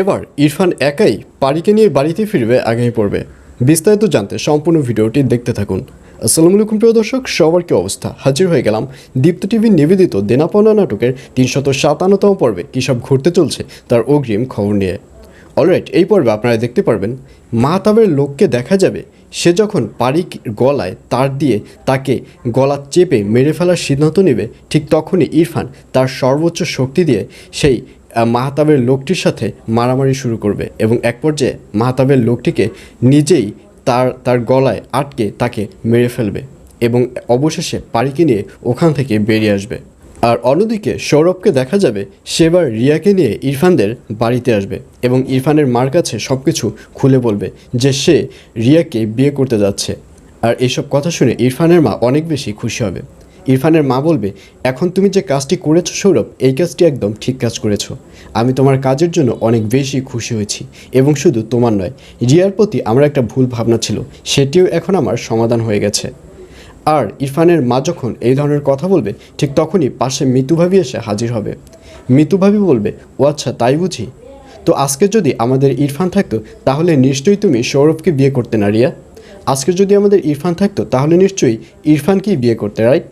এবার ইরফান একাই পারিকে নিয়ে বাড়িতে ফিরবে, আগামী পড়বে বিস্তারিত জানতে সম্পূর্ণ ভিডিওটি দেখতে থাকুন। আসসালামু আলাইকুম, প্রিয় দর্শক, সবার কি অবস্থা? হাজির হয়ে গেলাম দীপ্ত টিভি নিবেদিত দেনাপনা নাটকের তিনশত সাতান্নতম পর্বে। কী সব ঘুরতে চলছে তার অগ্রিম খবর নিয়ে। অলরাইট এই পর্বে আপনারা দেখতে পারবেন মাহতাবের লোককে দেখা যাবে। সে যখন পারিক গলায় তার দিয়ে তাকে গলা চেপে মেরে ফেলার সিদ্ধান্ত নেবে, ঠিক তখনই ইরফান তার সর্বোচ্চ শক্তি দিয়ে সেই মাহতাবের লোকটির সাথে মারামারি শুরু করবে এবং এক পর্যায়ে মাহতাবের লোকটিকে নিজেই তার তার গলায় আটকে তাকে মেরে ফেলবে এবং অবশেষে পারিকে নিয়ে ওখান থেকে বেরিয়ে আসবে। আর অন্যদিকে সৌরভকে দেখা যাবে সেবার রিয়াকে নিয়ে ইরফানদের বাড়িতে আসবে এবং ইরফানের মার কাছে সব কিছু খুলে বলবে যে সে রিয়াকে বিয়ে করতে যাচ্ছে। আর এইসব কথা শুনে ইরফানের মা অনেক বেশি খুশি হবে। ইরফানের মা বলবে, এখন তুমি যে কাজটি করেছ সৌরভ, এই কাজটি একদম ঠিক কাজ করেছ। আমি তোমার কাজের জন্য অনেক বেশি খুশি হয়েছি, এবং শুধু তোমার নয়, রিয়ার প্রতি আমার একটা ভুল ভাবনা ছিল, সেটিও এখন আমার সমাধান হয়ে গেছে। আর ইরফানের মা যখন এই ধরনের কথা বলবে, ঠিক তখনই পাশে মিতুভাবি এসে হাজির হবে। মিতুভাবি বলবে, ও আচ্ছা তাই বুঝি? তো আজকে যদি আমাদের ইরফান থাকতো, তাহলে নিশ্চয়ই তুমি সৌরভকে বিয়ে করতে না, রিয়া? আজকে যদি আমাদের ইরফান থাকতো, তাহলে নিশ্চয়ই ইরফানকেই বিয়ে করতে, রাইট?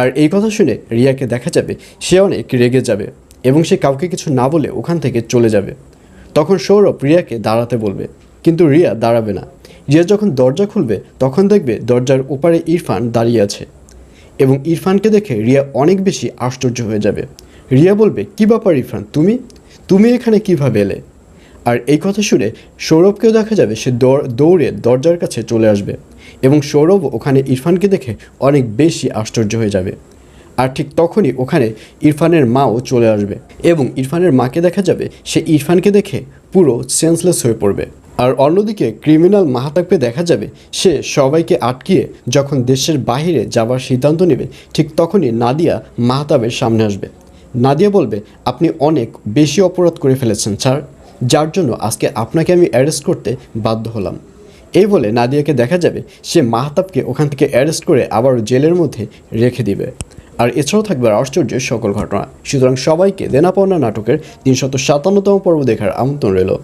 আর এই কথা শুনে রিয়াকে দেখা যাবে, সে অনেক রেগে যাবে এবং সে কাউকে কিছু না বলে ওখান থেকে চলে যাবে। তখন সৌরভ রিয়াকে দাঁড়াতে বলবে, কিন্তু রিয়া দাঁড়াবে না। রিয়া যখন দরজা খুলবে, তখন দেখবে দরজার ওপারে ইরফান দাঁড়িয়ে আছে এবং ইরফানকে দেখে রিয়া অনেক বেশি আশ্চর্য হয়ে যাবে। রিয়া বলবে, কী ব্যাপার ইরফান, তুমি? তুমি এখানে কীভাবে এলে? আর এই কথা শুনে সৌরভকেও দেখা যাবে সে দৌড়ে দরজার কাছে চলে আসবে এবং সৌরভ ওখানে ইরফানকে দেখে অনেক বেশি আশ্চর্য হয়ে যাবে। আর ঠিক তখনই ওখানে ইরফানের মাও চলে আসবে এবং ইরফানের মাকে দেখা যাবে সে ইরফানকে দেখে পুরো সেন্সলেস হয়ে পড়বে। আর অন্যদিকে ক্রিমিনাল মাহাতাককে দেখা যাবে সে সবাইকে আটকিয়ে যখন দেশের বাইরে যাবার সিদ্ধান্ত নেবে, ঠিক তখনই নাদিয়া মাহাতাবের সামনে আসবে। নাদিয়া বলবে, আপনি অনেক বেশি অপরাধ করে ফেলেছেন, স্যার। যার জন্য আজকে আপনাকে আমি অ্যারেস্ট করতে বাধ্য হলাম। এই বলে নাদিয়াকে দেখা যাবে সে মাহতাবকে ওখান থেকে অ্যারেস্ট করে আবার জেলের মধ্যে রেখে দিবে। আর এছাড়াও থাকবে আশ্চর্যের সকল ঘটনা। সুতরাং সবাইকে দেনাপাওনা নাটকের তিনশত সাতান্নতম পর্ব দেখার আমন্ত্রণ রইল।